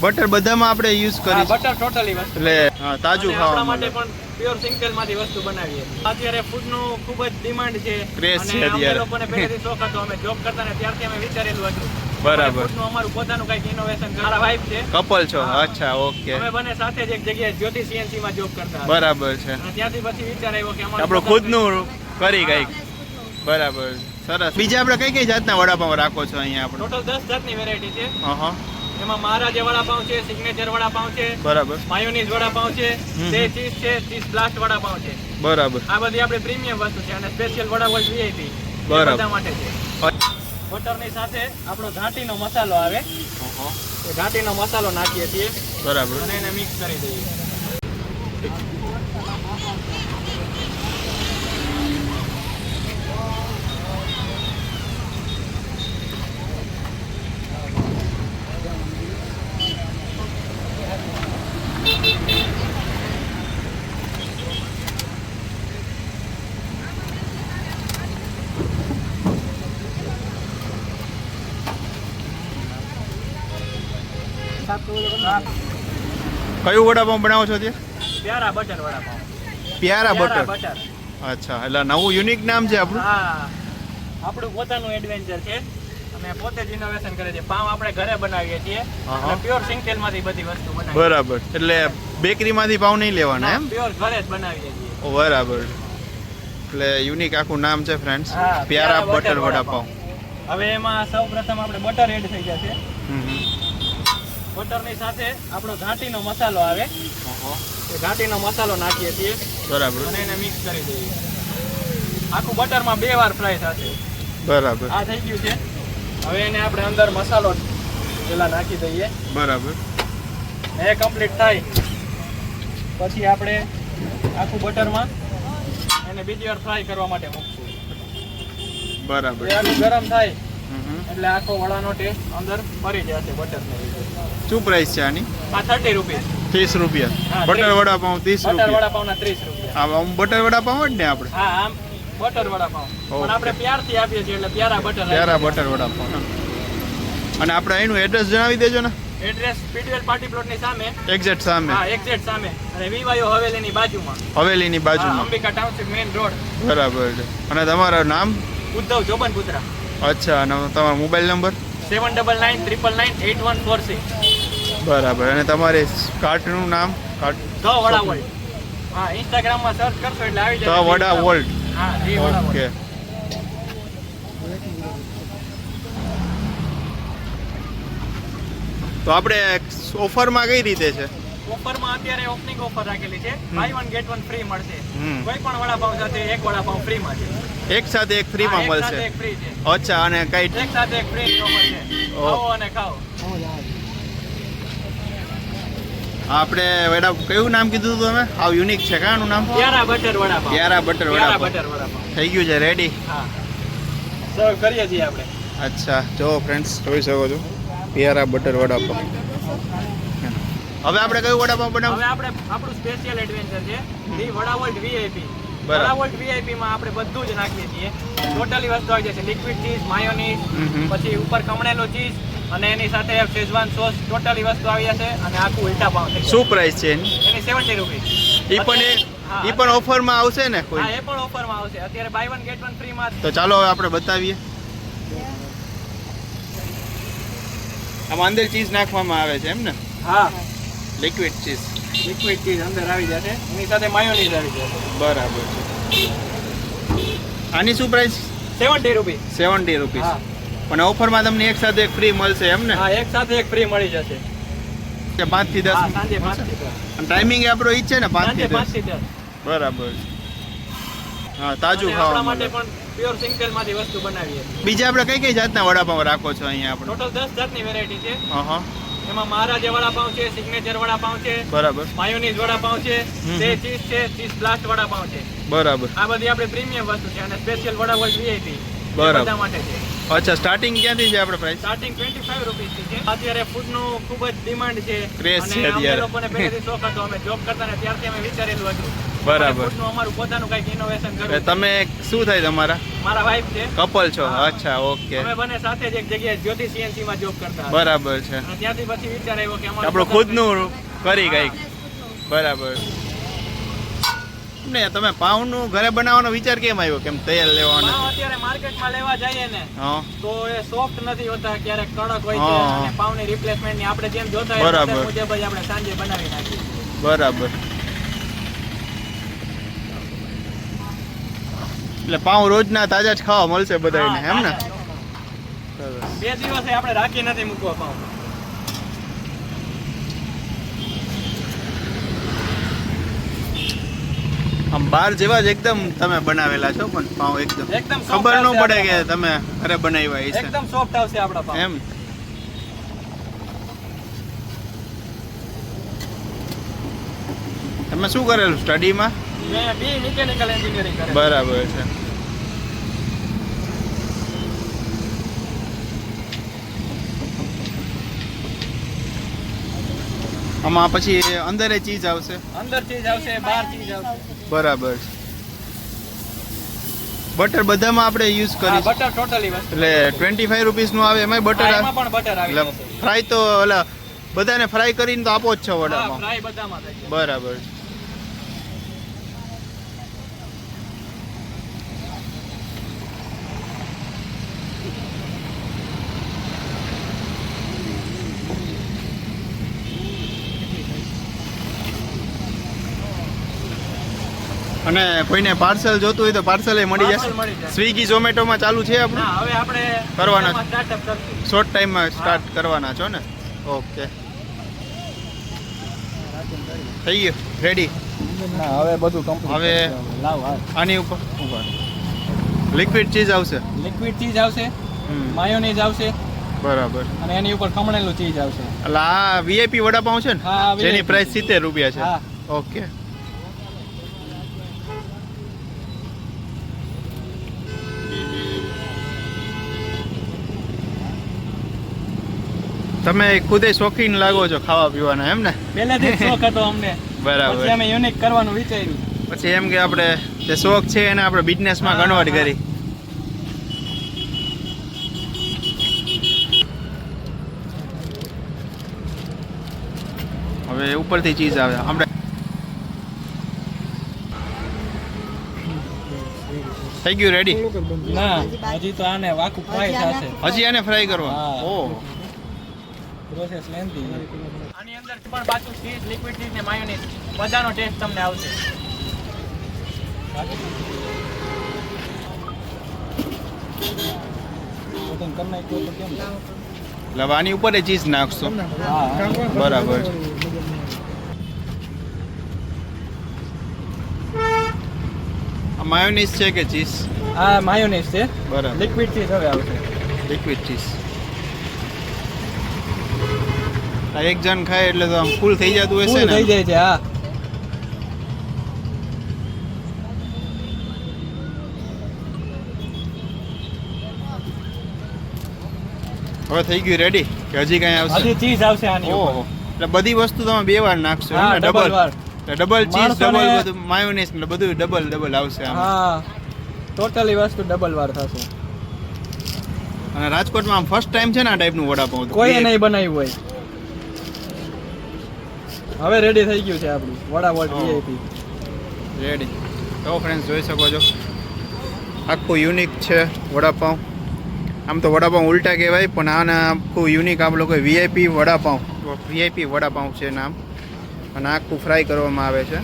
Butter બધામાં આપણે use કરી બટર ટોટલી વસ્તુ એટલે તાજું ખાવા માટે પણ પ્યોર સિંગલમાંથી વસ્તુ બનાવીએ. અત્યારે ફૂડ નો ખૂબ જ ડિમાન્ડ છે. ક્રેઝ છે અત્યારે. લોકોને પહેલેથી શોખ હતો અમે જોબ કરતા ને ત્યારથી અમે વિચારેલું હતું. બરાબર. અમારું પોતાનું કંઈક ઇનોવેશન મારા વાઇફ છે. કપલ છો? અચ્છા ઓકે. અમે બંને સાથે જ એક જગ્યાએ જ્યોતિ સીએનસી માં જોબ કરતા બરાબર છે. ત્યાંથી પછી વિચાર આવ્યો કે અમારું આપણું ખુદનું કરી કંઈક. બરાબર. સરસ. બીજા આપણે કઈ કઈ જાતના વડાપાવ રાખો છો અહીંયા આપણે? ટોટલ દસ જાતની વેરાયટી છે. હા એમાં મહારાજે વડાપાઉં છે સિગ્નેચર વડાપાઉં છે બરાબર. માયોનીઝ વડાપાઉં છે તે ચીઝ છે ચીઝ બ્લાસ્ટ વડાપાઉં છે બરાબર. આ બધી આપણે પ્રીમિયમ વસ્તુ છે અને સ્પેશિયલ વડાપાઉં વીઆઈપી બરાબર. માટે છે. બટરની સાથે આપણો ઘાટીનો મસાલો આવે. ઘાટીનો મસાલો નાખીએ છીએ. બરાબર. અને એને મિક્સ કરી દઈએ. કયું વડાપાઉં બનાવો છો તે પ્યારા બટર વડાપાઉં. પ્યારા બટર? બટર. અચ્છા એટલે નવું યુનિક નામ છે આપણું? હા. આપણું પોતાનું એડવેન્ચર છે. અમે પોતે જ ઇનોવેશન કરીએ છીએ પાવ આપણે ઘરે બનાવીએ છીએ. અને પ્યોર સિંગતેલમાંથી બધી વસ્તુ બનાવી બરાબર. એટલે બેકરીમાંથી પાઉં નહીં લેવાના એમ? પ્યોર ઘરે જ બનાવીએ છીએ. બરાબર. એટલે યુનિક આખું નામ છે ફ્રેન્ડ્સ પ્યારા બટર વડાપાઉં. હવે એમાં સૌ પ્રથમ આપણે બટર એડ થઈ જશે. હમ. બટરની સાથે આપણો ઘાટીનો મસાલો આવે. એ ઘાટીનો મસાલો નાખીએ છીએ. બરાબર. અને એને મિક્સ કરી દઈએ. આખું બટરમાં બે વાર ફ્રાય થશે. બરાબર. આ થઈ ગયું છે. હવે એને આપણે અંદર મસાલો પેલા નાખી દઈએ. બરાબર. એ કમ્પ્લીટ થાય. પછી આપણે આખું બટરમાં એને બીજી વાર ફ્રાય કરવા માટે મૂકશું. બરાબર. આખું ગરમ થાય. એટલે આખો વડાનો ટેસ્ટ અંદર ફરી જશે બટરને લીધે શું પ્રાઇસ છે આની? આ થર્ટી રૂપીસ ત્રીસ રૂપિયા. બટર બટર ત્રીસ. રૂપિયા. બટર વડાપાઉંના ત્રીસ રૂપિયા. આમ બટર વડાપાઉં જ ને આપણે? હા આમ બટર વડાપાઉં. પણ આપણે પ્યારથી આપીએ છીએ એટલે પ્યારા બટર પ્યારા બટર વડાપાઉં અને આપણે એનું એડ્રેસ જણાવી દેજો ને. એડ્રેસ પીટવેલ પાર્ટી પ્લોટની સામે. એક્ઝેક્ટ સામે. હા એક્ઝેક્ટ સામે. અને વિવાયો હવેલીની બાજુમાં. હવેલીની બાજુમાં. અંબિકા ટાઉનશિપ મેઇન રોડ બરાબર છે. અને તમારું નામ? ઉદ્ધવ જોબન પુત્રા અચ્છા અને તમારો mobile number? Seven double nine triple nine eight one four six. બરાબર અને તમારે કાર્ટનું નામ? કાર્ટ ધ વડા વર્લ્ડ હા ઇન્સ્ટાગ્રામમાં સર્ચ કરશો એટલે આવી ધ વડા વર્લ્ડ હા ધી વડા ઓકે. તો આપણે ઓફરમાં કઈ રીતે છે? ઓફરમાં અત્યારે ઓપનિંગ ઓફર રાખેલી છે. Buy one get one free મળશે. કોઈ પણ વડાપાવ સાથે એક વડાપાવ ફ્રીમાં છે એક સાથે એક ફ્રી માં મળશે. છે. અચ્છા અને કઈ એક સાથે એક ફ્રી ઓફર અને ખાઓ. આપણે વડા કયું નામ કીધું તું તમે? હાવ યુનિક છે કાનું નામ? પ્યારા બટર વડાપાવ. પ્યારા બટર વડાપાવ. થઈ ગયું છે રેડી હા. સર્વ કરીએ છીએ આપણે. અચ્છા જો ફ્રેન્ડ્સ જોઈ શકો છો. પ્યારા બટર વડાપાવ. હવે આપણે કયું વડાપાવ હવે આપણે આપણું સ્પેશિયલ એડવેન્ચર છે. The vada world VIP. બરાબર. વડા વીઆઈપી માં આપણે બધું જ નાખીએ છીએ. ટોટલી વસ્તુ આવી જશે. Liquid cheese mayonnaise. પછી ઉપર કમળેલો ચીઝ અને એની સાથે શેઝવાન સોસ ટોટલી વસ્તુ આવી જશે અને આખું ઉલટા થઈ શું પ્રાઇસ છે એની? સેવન્ટી રૂપીસ એ પણ એ પણ ઓફરમાં આવશે ને કોઈ? એ પણ ઓફરમાં આવશે. અત્યારે બાય વન ગેટ વન ફ્રીમાં તો ચાલો હવે આપણે બતાવીએ. આમાં અંદર ચીઝ નાખવામાં આવે છે એમ ને? હા. લિક્વિડ ચીઝ લિક્વિડ ચીઝ અંદર આવી જશે. એની સાથે માયોનીઝ આવી જશે. બરાબર છે. આની શું price seventy rupees seventy rupees પણ ઓફરમાં તમને એક સાથે એક ફ્રી મળશે એમ ને? હા એક સાથે એક ફ્રી મળી જશે. પાંચથી દસ સાંજે પાંચથી દસ. અને ટાઈમિંગ આપણો ઈ છે ને પાંચથી પાંચથી દસ. બરાબર છે. હા તાજું ખાવા માટે પણ પ્યોર સિંગલમાંથી વસ્તુ બનાવીએ બીજા આપણે કઈ કઈ જાતના વડાપાવ રાખો છો અહીંયા આપણે? ટોટલ દસ જાતની વેરાયટી છે. હા હા એમાં મહારાજ વડાપાઉં છે સિગ્નેચર વડાપાઉં છે બરાબર. માયોનીઝ વડાપાઉં છે તે ચીઝ છે ચીઝ બ્લાસ્ટ વડાપાઉં છે. બરાબર. આ બધી આપણે પ્રીમિયમ વસ્તુ છે અને સ્પેશિયલ વડા વર્લ્ડ વીઆઈપી બરાબર. માટે છે. અચ્છા સ્ટાર્ટિંગ ક્યાંથી છે આપણે પ્રાઇસ સ્ટાર્ટિંગ ટ્વેન્ટી ફાઈવ છે. અત્યારે ફૂડનું ખૂબ જ ડિમાન્ડ છે. ક્રેઝ છે અત્યારે. લોકોને પહેલેથી શોખ હતો અમે જોબ કરતા ને ત્યારથી અમે વિચારેલું હતું. બરાબર. નું અમારું પોતાનું કંઈક ઇનોવેશન કરે કરવું તમે શું થાય તમારા? મારા વાઈફ છે. કપલ છો? અચ્છા ઓકે અમે બંને સાથે જ એક જગ્યાએ જ્યોતિ સીએનસી માં જોબ કરતા બરાબર છે. ત્યાંથી પછી વિચાર આવ્યો કે અમારું આપણું ખુદનું કરી કંઈક. બરાબર. ને તમે પાઉંનું ઘરે બનાવવાનો વિચાર કેમ આવ્યો? કેમ કંઈક- લેવાનો? અત્યારે માર્કેટમાં લેવા જઈએ ને તો એ સોફ્ટ નથી હોતા ક્યારેક કડક હોય છે અને અને ની રિપ્લેસમેન્ટની આપણે જેમ જોતા બરાબર. મુજબ જ આપણે સાંજે બનાવી નાખીએ. બરાબર. એટલે પાઉં રોજના તાજા જ ખાવા મળશે બધાને એમ ને. બે દિવસે આપણે રાખી નથી મૂકવા પાવ આમ બાર જેવા જ એકદમ તમે બનાવેલા છો પણ પાઉં એકદમ. એકદમ ખબર ન પડે કે તમે ઘરે બનાવ્યા છે. એકદમ સોફ્ટ આવશે આપડા પાવ એમ. તમે શું કરેલું સ્ટડીમાં મેં? બી મિકેનિકલ એન્જિનિયરિંગ કરેલું. બરાબર છે. આમાં પછી અંદરે ચીજ આવશે? અંદર ચીજ આવશે બહાર ચીજ આવશે. બરાબર. બટર બધામાં આપણે યુઝ કરી બટર ટોટલી એટલે ટ્વેન્ટી ફાઈવ રૂપીસનું આવે એમાં બટર આવે પણ બટર આવે ફ્રાય તો એટલે બધાને ફ્રાય કરીને તો આપો જ છો વડામાં. બરાબર. છે અને કોઈને પાર્સલ જોતું હોય તો પાર્સલ મળી જશે. મળી જશે. સ્વિગી ઝોમેટોમાં ચાલુ છે આપણે? હવે આપણે કરવાના છે. શોર્ટ ટાઈમમાં સ્ટાર્ટ કરવાના છો ને? ઓકે થઈ ગયું. રેડી હવે બધું કમ્પ્લીટ હવે લાવ આની ઉપર. લિક્વિડ ચીઝ આવશે? લિક્વિડ ચીઝ આવશે. માયોનીઝ આવશે. બરાબર. અને એની ઉપર ખમણેલું ચીઝ આવશે. એટલે આ વીઆઈપી વડાપાઉં છે ને? હા, જેની પ્રાઇસ સિત્તેર રૂપિયા છે. હા. ઓકે તમે ખુદે શોખીન લાગો છો ખાવા પીવાના એમ ને? પહેલાથી શોખ હતો અમને. બરાબર. પછી અમે યુનિક કરવાનું વિચાર્યું. પછી એમ કે આપણે જે શોખ છે એને આપણે બિઝનેસમાં કન્વર્ટ કરી. હવે ઉપરથી ચીઝ આવે. આપણે થઈ ગયું રેડી ના હજી તો આને વાકું ફ્રાય થશે. હજી આને ફ્રાય કરવા. ઓહ. પ્રોસેસ લેન્ધી આની અંદર પણ પાછું ચીઝ લિક્વિડ ચીઝ ને માયોનીઝ બધાનો ટેસ્ટ તમને આવશે. આની ઉપર ચીઝ નાખશો. હા બરાબર માયોનીઝ છે કે ચીઝ આ માયોનીઝ છે. બરાબર. લિક્વિડ ચીઝ હવે આવશે. લિક્વિડ ચીઝ આ એક જણ ખાય એટલે તો આમ ફૂલ થઈ જતું હશે ને થઈ જાય છે હા. હવે થઈ ગયું રેડી કે હજી કઈ આવશે? હજી ચીઝ આવશે આની ઓહો. એટલે બધી વસ્તુ તમે બે વાર નાખશો ને? ડબલ ડબલ વાર. ડબલ ચીઝ ડબલ બધું માયોનેઝ એટલે બધું ડબલ ડબલ આવશે આમ. હા. ટોટલી વસ્તુ ડબલ વાર થશે. અને રાજકોટમાં આમ ફર્સ્ટ ટાઈમ છે ને આ ટાઈપનું વડાપાઉં. કોઈ નહીં બનાવ્યું હોય. હવે રેડી થઈ ગયું છે આપણું. વડા વોટ વીઆઈપી રેડી તો ફ્રેન્ડ્સ જોઈ શકો છો. આખું યુનિક છે વડાપાઉં આમ તો વડાપાઉં ઉલટા કહેવાય પણ આના આખું યુનિક આપ લોકો વીઆઈપી વડાપાઉં વીઆઈપી વડાપાઉં છે નામ. અને આખું ફ્રાય કરવામાં આવે છે.